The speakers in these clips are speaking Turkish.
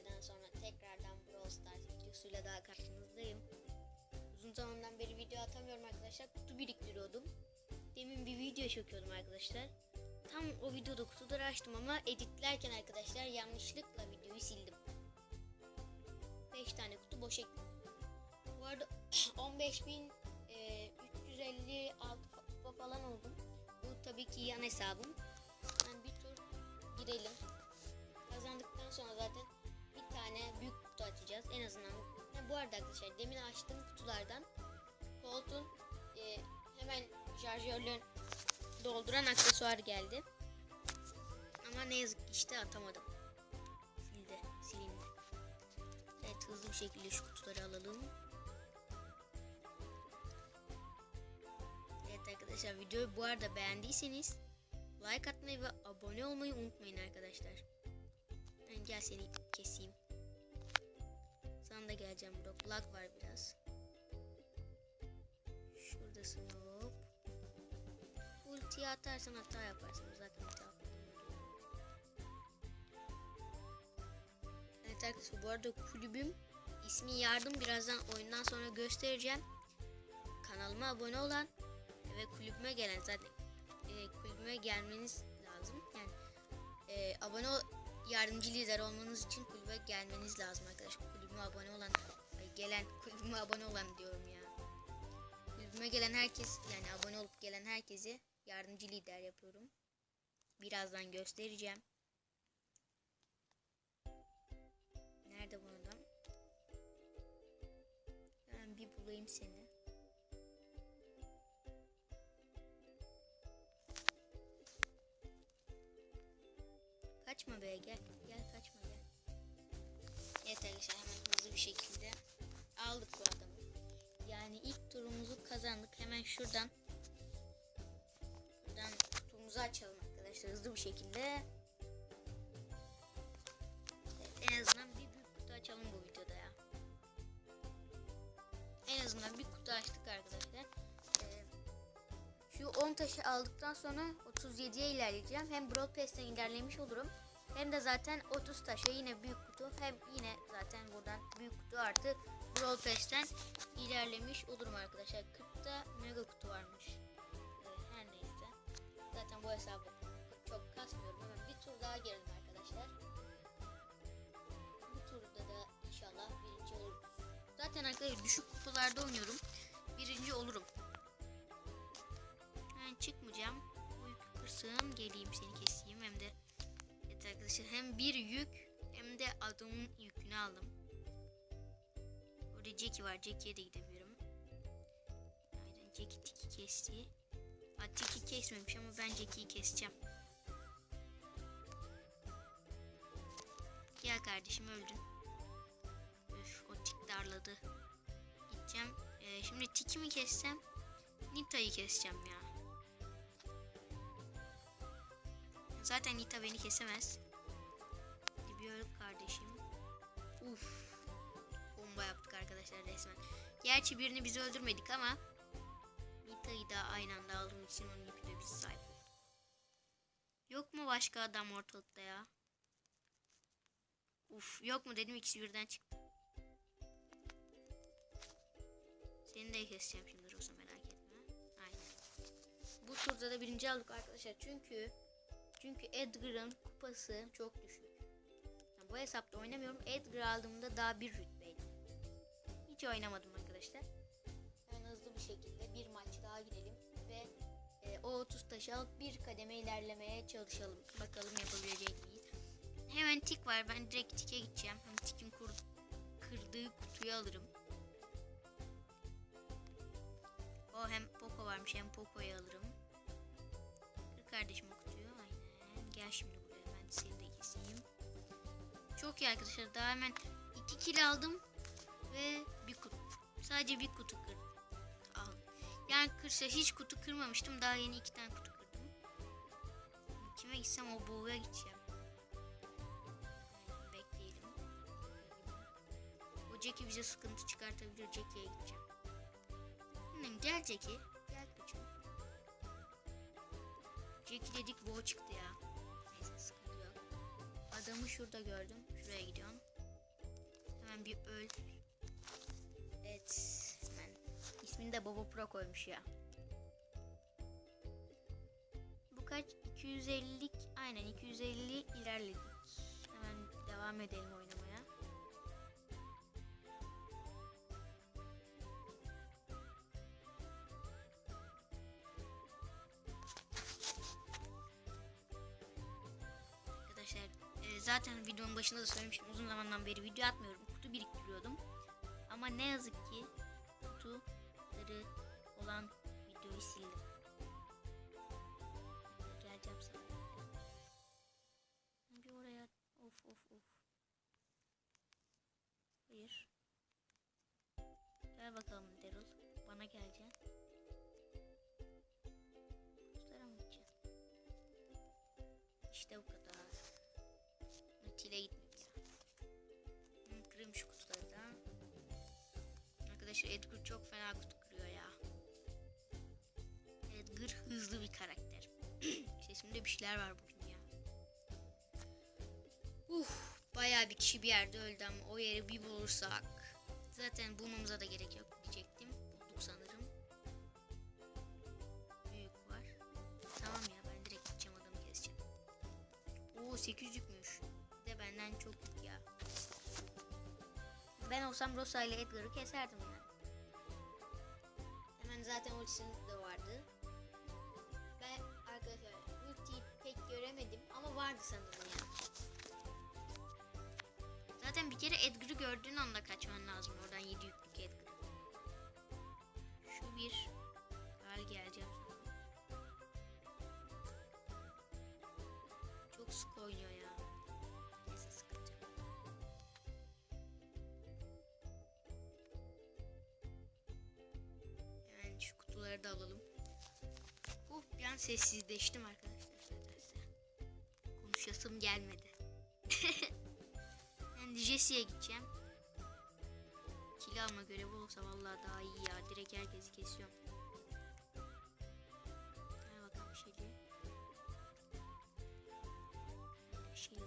süreden sonra tekrardan Brawl Stars videosuyla daha karşınızdayım. Uzun zamandan beri video atamıyorum arkadaşlar. Kutu biriktiriyordum. Demin bir video çekiyordum arkadaşlar. Tam o videoda kutuları açtım ama editlerken arkadaşlar yanlışlıkla videoyu sildim. 5 tane kutu boşa gitti. Bu arada 15.356 kupa falan oldum. Bu tabii ki yan hesabım. Ben bir tur girelim. Kazandıktan sonra zaten tane büyük kutu açacağız. En azından. Bu arada arkadaşlar demin açtığım kutulardan Colt'un e, hemen şarjörlerini dolduran aksesuar geldi. Ama ne yazık ki işte atamadım. Sildi, silindi. Evet hızlı bir şekilde şu kutuları alalım. Evet arkadaşlar videoyu bu arada beğendiyseniz like atmayı ve abone olmayı unutmayın arkadaşlar. Ben gel seni keseyim. Sana da geleceğim bro. Lag var biraz. Şuradasın hop. Ultiyi atarsan hata yaparsın. Zaten hata. Evet arkadaşlar bu arada kulübüm ismi yardım birazdan oyundan sonra göstereceğim. Kanalıma abone olan ve kulübüme gelen zaten e, kulübüme gelmeniz lazım. Yani e, abone ol, yardımcı lider olmanız için kulübe gelmeniz lazım arkadaşlar. Kulübüme abone olan gelen kulübüme abone olan diyorum ya. Kulübüme gelen herkes yani abone olup gelen herkesi yardımcı lider yapıyorum. Birazdan göstereceğim. Nerede bu adam? Ben bir bulayım seni. Kaçma be gel. Gel kaçma gel. Evet arkadaşlar hemen hızlı bir şekilde aldık bu adamı. Yani ilk turumuzu kazandık. Hemen şuradan buradan kutumuzu açalım arkadaşlar hızlı bir şekilde. Evet, en azından bir büyük kutu açalım bu videoda ya. En azından bir kutu açtık arkadaşlar. Şu 10 taşı aldıktan sonra 37'ye ilerleyeceğim. Hem Brawl Pass'ten ilerlemiş olurum. Hem de zaten 30 taşa yine büyük kutu. Hem yine zaten buradan büyük kutu artı Brawl Pass'ten ilerlemiş olurum arkadaşlar. 40'ta mega kutu varmış. Ee, her neyse. Zaten bu hesabı çok kasmıyorum. Hemen bir tur daha girelim arkadaşlar. Bu turda da inşallah birinci oluruz. Zaten arkadaşlar düşük kutularda oynuyorum. Birinci olurum. Ben çıkmayacağım. Bu yükü kırsın. Geleyim seni keseyim. Hem de evet arkadaşlar hem bir yük hem de adamın yükünü aldım. Burada Jackie var. Jackie'ye de gidemiyorum. Aynen Jackie tiki kesti. Ha tiki kesmemiş ama ben Jackie'yi keseceğim. Gel kardeşim öldün. Üf o tik darladı. Gideceğim. Ee, şimdi tiki mi kessem? Nita'yı keseceğim ya. Zaten Nita beni kesemez. Öl kardeşim. Uf. Bomba yaptık arkadaşlar resmen. Gerçi birini biz öldürmedik ama Nita'yı da aynı anda aldığımız için onun yükü de biz sahip. Yok mu başka adam ortalıkta ya? Uf yok mu dedim ikisi birden çıktı. Seni de keseceğim şimdi Rosa merak etme. Aynen. Bu turda da birinci aldık arkadaşlar çünkü çünkü Edgar'ın kupası çok düşük. Yani bu hesapta oynamıyorum. Edgar aldığımda daha bir rütbeydi. Hiç oynamadım arkadaşlar. Hemen hızlı bir şekilde bir maç daha girelim ve e, o 30 taşı alıp bir kademe ilerlemeye çalışalım. Bakalım yapabilecek miyiz? Hemen tik var. Ben direkt tike gideceğim. Hem tikin kur, kırdığı kutuyu alırım. O hem Poco varmış hem Poco'yu alırım. Kır kardeşim o kutuyu. Gel şimdi buraya. Ben seni de keseyim. Çok iyi arkadaşlar. Daha hemen 2 kill aldım. Ve bir kutu. Sadece bir kutu kırdım. Al. Yani kırsa hiç kutu kırmamıştım. Daha yeni iki tane kutu kırdım. Kime gitsem o boğuya gideceğim. Bekleyelim. O Jackie bize sıkıntı çıkartabilir. Jackie'ye gideceğim. Hmm, gel Jackie. Gel koçum. Jackie dedik boğa çıktı ya. Şurada gördüm. Şuraya gidiyorum. Hemen bir öl. Evet. Hemen. İsmini de Baba Pro koymuş ya. Bu kaç? 250'lik. Aynen 250 ilerledik. Hemen devam edelim oynamaya. Zaten videonun başında da söylemiştim uzun zamandan beri video atmıyorum. Kutu biriktiriyordum. Ama ne yazık ki kutuları olan videoyu sildim. Geleceğim sana. Bir oraya of of of. Hayır. Gel bakalım Daryl. Bana geleceksin. İşte bu kadar. Ya. Hı, Kırayım şu kutuları da. Arkadaşlar Edgar çok fena kutu kırıyor ya. Edgar hızlı bir karakter. Sesimde bir şeyler var bugün ya. Uf, bayağı bir kişi bir yerde öldü ama o yeri bir bulursak zaten bulmamıza da gerek yok diyecektim. Bulduk sanırım. Büyük var. Tamam ya ben direkt gideceğim adamı keseceğim. Oo 800'lükmüş. Bir De benden çok ya. Ben olsam Rosa ile Edgar'ı keserdim yani. Hemen zaten ultisi de vardı. Ben arkadaşlar ultiyi pek göremedim ama vardı sanırım ya. Zaten bir kere Edgar'ı gördüğün anda kaçman lazım oradan 7 yüklük Edgar. Şu bir. Gal geleceğim. Çok sık oynuyor ya. Şu kutuları da alalım. Oh bir an sessizleştim arkadaşlar. Konuşasım gelmedi. ben Jesse'ye gideceğim. Kili alma görevi olsa vallahi daha iyi ya. Direkt herkesi kesiyorum. Hadi bakalım Shelly. Shelly.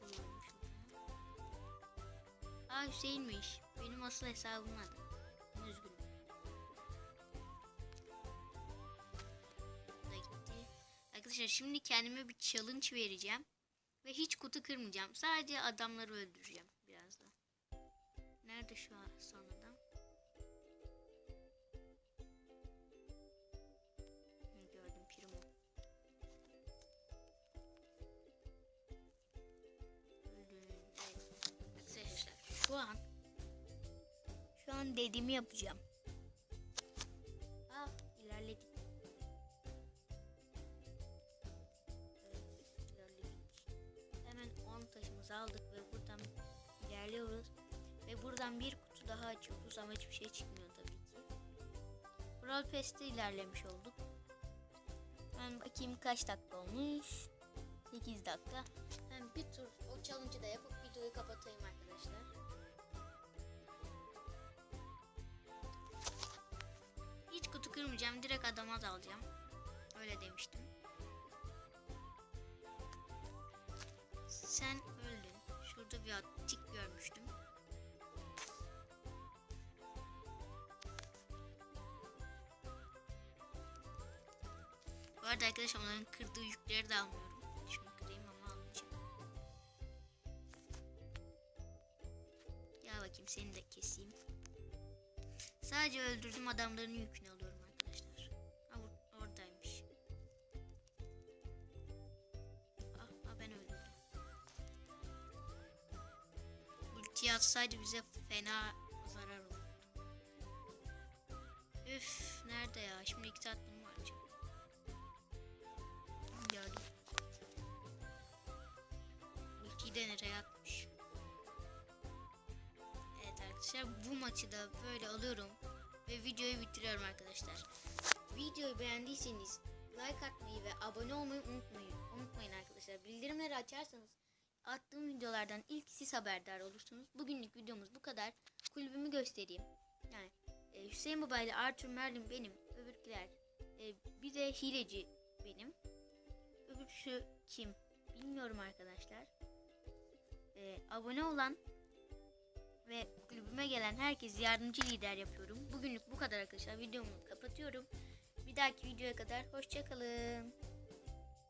Buluyorum şurada. Aa Hüseyin'miş. Benim asıl hesabım adı. Üzgünüm. Da gitti. Arkadaşlar şimdi kendime bir challenge vereceğim. Ve hiç kutu kırmayacağım. Sadece adamları öldüreceğim birazdan. Nerede şu an son an dediğimi yapacağım. Ah ilerledik. Evet ilerledik. Hemen 10 taşımızı aldık ve buradan ilerliyoruz. Ve buradan bir kutu daha açıyoruz ama hiçbir şey çıkmıyor tabii ki. Brawl Pass'te ilerlemiş olduk. Ben bakayım kaç dakika olmuş. 8 dakika. Hem bir tur o challenge'ı da yapıp videoyu kapatayım arkadaşlar. Kırmayacağım. Direkt adama dalacağım. Öyle demiştim. Sen öldün. Şurada bir tik görmüştüm. Bu arada arkadaşlar onların kırdığı yükleri de almıyorum. Şunu kırayım ama almayacağım. Gel bakayım seni de keseyim. Sadece öldürdüğüm adamların yükünü Ulti atsaydı bize fena zarar olurdu. Üf nerede ya? Şimdi iki bunu var? Gördüm. Ultiyi de nereye atmış? Evet arkadaşlar bu maçı da böyle alıyorum ve videoyu bitiriyorum arkadaşlar. Videoyu beğendiyseniz like atmayı ve abone olmayı unutmayın. Unutmayın arkadaşlar. Bildirimleri açarsanız attığım videolardan ilk siz haberdar olursunuz. Bugünlük videomuz bu kadar. Kulübümü göstereyim. Yani e, Hüseyin Baba ile Arthur Merlin benim. Öbürküler e, bir de hileci benim. Öbürküsü kim bilmiyorum arkadaşlar. Ee, abone olan ve kulübüme gelen herkes yardımcı lider yapıyorum. Bugünlük bu kadar arkadaşlar. Videomu kapatıyorum. Bir dahaki videoya kadar hoşçakalın.